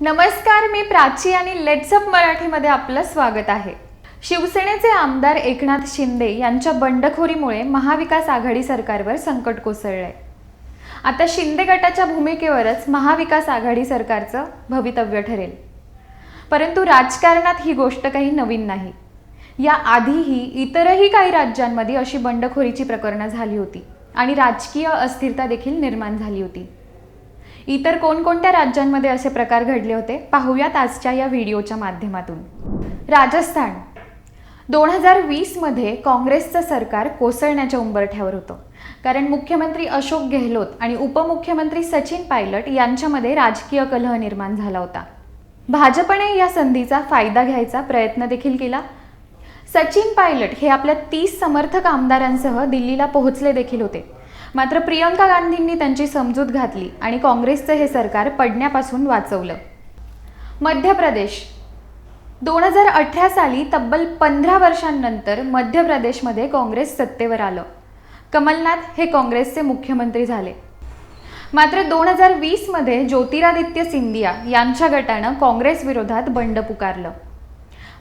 नमस्कार मी प्राची आणि लेट्सअप मराठीमध्ये आपलं स्वागत आहे. शिवसेनेचे आमदार एकनाथ शिंदे यांच्या बंडखोरीमुळे महाविकास आघाडी सरकारवर संकट कोसळलंय. आता शिंदे गटाच्या भूमिकेवरच महाविकास आघाडी सरकारचं भवितव्य ठरेल. परंतु राजकारणात ही गोष्ट काही नवीन नाही. या आधीही इतरही काही राज्यांमध्ये अशी बंडखोरीची प्रकरणं झाली होती आणि राजकीय अस्थिरता देखील निर्माण झाली होती. इतर कोणकोणत्या राज्यांमध्ये असे प्रकार घडले होते? पाहूयात आजच्या या व्हिडिओच्या माध्यमातून. राजस्थान. दोन हजार वीसमध्ये काँग्रेसचं सरकार कोसळण्याच्या उंबरठ्यावर होतं. कारण मुख्यमंत्री अशोक गेहलोत आणि उपमुख्यमंत्री सचिन पायलट यांच्यामध्ये राजकीय कलह निर्माण झाला होता. भाजपने या संधीचा फायदा घ्यायचा प्रयत्न देखील केला. सचिन पायलट हे आपल्या तीस समर्थक आमदारांसह दिल्लीला पोहोचले देखील होते. मात्र प्रियंका गांधींनी त्यांची समजूत घातली आणि काँग्रेसचं हे सरकार पडण्यापासून वाचवलं. मध्य प्रदेश दोन हजार अठरा साली तब्बल पंधरा वर्षांनंतर मध्य प्रदेशमध्ये काँग्रेस सत्तेवर आलं. कमलनाथ हे काँग्रेसचे मुख्यमंत्री झाले. मात्र दोन हजार वीसमध्ये ज्योतिरादित्य सिंधिया यांच्या गटानं काँग्रेस विरोधात बंड पुकारलं.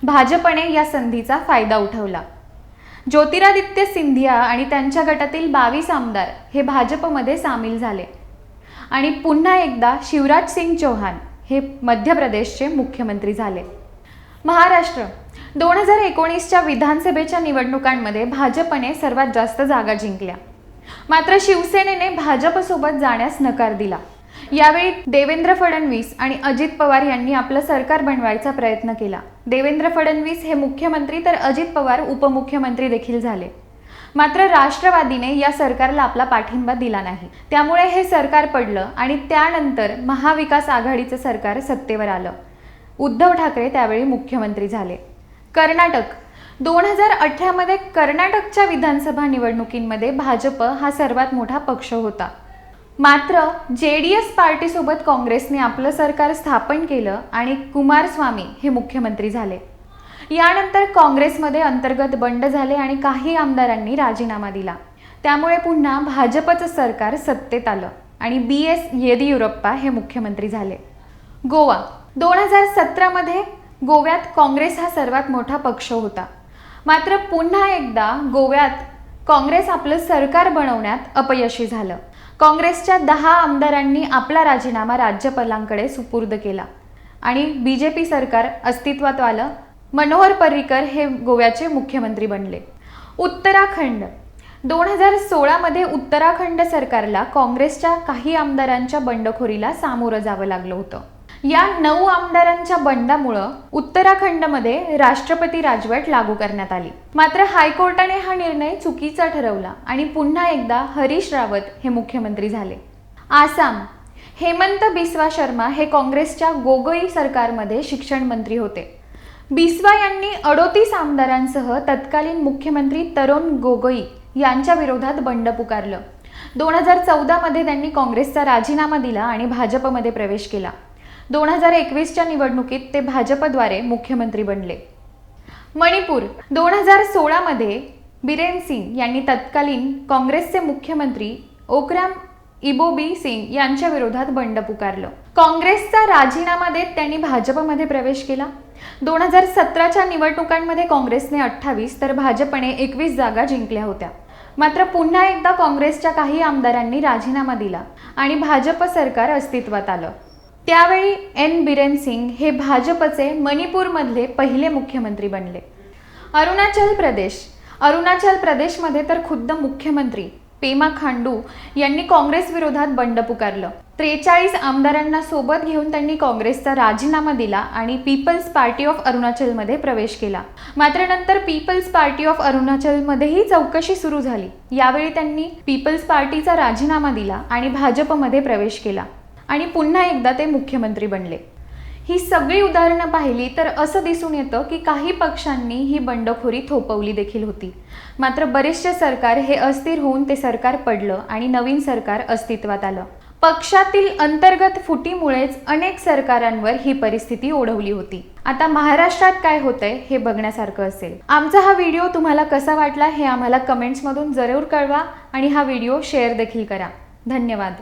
भाजपने या संधीचा फायदा उठवला. ज्योतिरादित्य सिंधिया आणि त्यांच्या गटातील बावीस आमदार हे भाजपमध्ये सामील झाले. आणि पुन्हा एकदा शिवराज सिंग चौहान हे मध्य प्रदेशचे मुख्यमंत्री झाले. महाराष्ट्र दोन हजार एकोणीसच्या विधानसभेच्या निवडणुकांमध्ये भाजपने सर्वात जास्त जागा जिंकल्या. मात्र शिवसेनेने भाजपसोबत जाण्यास नकार दिला. यावेळी देवेंद्र फडणवीस आणि अजित पवार यांनी आपलं सरकार बनवायचा प्रयत्न केला. देवेंद्र फडणवीस हे मुख्यमंत्री तर अजित पवार उपमुख्यमंत्री देखील झाले. मात्र राष्ट्रवादीने या सरकारला आपला पाठिंबा दिला नाही. त्यामुळे हे सरकार पडलं आणि त्यानंतर महाविकास आघाडीचं सरकार सत्तेवर आलं. उद्धव ठाकरे त्यावेळी मुख्यमंत्री झाले. कर्नाटक. दोन हजार अठरामध्ये कर्नाटकच्या विधानसभा निवडणुकींमध्ये भाजप हा सर्वात मोठा पक्ष होता. मात्र जे डी एस पार्टीसोबत काँग्रेसने आपलं सरकार स्थापन केलं आणि कुमारस्वामी हे मुख्यमंत्री झाले. यानंतर काँग्रेसमध्ये अंतर्गत बंड झाले आणि काही आमदारांनी राजीनामा दिला. त्यामुळे पुन्हा भाजपचं सरकार सत्तेत आलं आणि बी एस येदियुरप्पा हे मुख्यमंत्री झाले. गोवा दोन हजार सतरामध्ये गोव्यात काँग्रेस हा सर्वात मोठा पक्ष होता. मात्र पुन्हा एकदा गोव्यात काँग्रेस आपलं सरकार बनवण्यात अपयशी झालं. काँग्रेसच्या दहा आमदारांनी आपला राजीनामा राज्यपालांकडे सुपूर्द केला. आणि बी जे पी सरकार अस्तित्वात आलं मनोहर पर्रिकर हे गोव्याचे मुख्यमंत्री बनले. उत्तराखंड. दोन हजार सोळामध्ये उत्तराखंड सरकारला काँग्रेसच्या काही आमदारांच्या बंडखोरीला सामोरं जावं लागलं होतं. या नऊ आमदारांच्या बंडामुळं उत्तराखंडमध्ये राष्ट्रपती राजवट लागू करण्यात आली. मात्र हायकोर्टाने हा निर्णय चुकीचा ठरवला आणि पुन्हा एकदा हरीश रावत हे मुख्यमंत्री झाले. आसाम हेमंत बिस्वा शर्मा हे काँग्रेसच्या गोगोई सरकारमध्ये शिक्षण मंत्री होते. बिस्वा यांनी अडोतीस आमदारांसह तत्कालीन मुख्यमंत्री तरुण गोगोई यांच्या विरोधात बंड पुकारलं. दोन हजार चौदामध्ये त्यांनी काँग्रेसचा राजीनामा दिला आणि भाजपमध्ये प्रवेश केला. दोन हजार एकवीसच्या निवडणुकीत ते भाजपद्वारे मुख्यमंत्री बनले. मणिपूर दोन हजार सोळामध्ये बिरेन सिंग यांनी तत्कालीन काँग्रेसचे मुख्यमंत्री ओक्राम इबोबी सिंग यांच्या विरोधात बंड पुकारलं. काँग्रेसचा राजीनामा देत त्यांनी भाजपमध्ये प्रवेश केला. दोन हजार सतराच्या निवडणुकांमध्ये काँग्रेसने अठ्ठावीस तर भाजपने एकवीस जागा जिंकल्या होत्या. मात्र पुन्हा एकदा काँग्रेसच्या काही आमदारांनी राजीनामा दिला आणि भाजप सरकार अस्तित्वात आलं. त्यावेळी एन. बिरेन सिंग हे भाजपचे मणिपूरमधले पहिले मुख्यमंत्री बनले. अरुणाचल प्रदेश. अरुणाचल प्रदेशमध्ये तर खुद्द मुख्यमंत्री पेमा खांडू यांनी काँग्रेस विरोधात बंड पुकारलं. त्रेचाळीस आमदारांना सोबत घेऊन त्यांनी काँग्रेसचा राजीनामा दिला आणि पीपल्स पार्टी ऑफ अरुणाचलमध्ये प्रवेश केला. मात्र नंतर पीपल्स पार्टी ऑफ अरुणाचलमध्येही चौकशी सुरू झाली. यावेळी त्यांनी पीपल्स पार्टीचा राजीनामा दिला आणि भाजपमध्ये प्रवेश केला. आणि पुन्हा एकदा ते मुख्यमंत्री बनले. ही सगळी उदाहरणं पाहिली तर असं दिसून येतं की काही पक्षांनी ही बंडखोरी थोपवली देखील होती. मात्र बरेचसे सरकार हे अस्थिर होऊन ते सरकार पडलं आणि नवीन सरकार अस्तित्वात आलं. पक्षातील अंतर्गत फुटीमुळेच अनेक सरकारांवर ही परिस्थिती ओढवली होती. आता महाराष्ट्रात काय होतंय हे बघण्यासारखं असेल. आमचा हा व्हिडिओ तुम्हाला कसा वाटला हे आम्हाला कमेंट्समधून जरूर कळवा आणि हा व्हिडिओ शेअर देखील करा. धन्यवाद.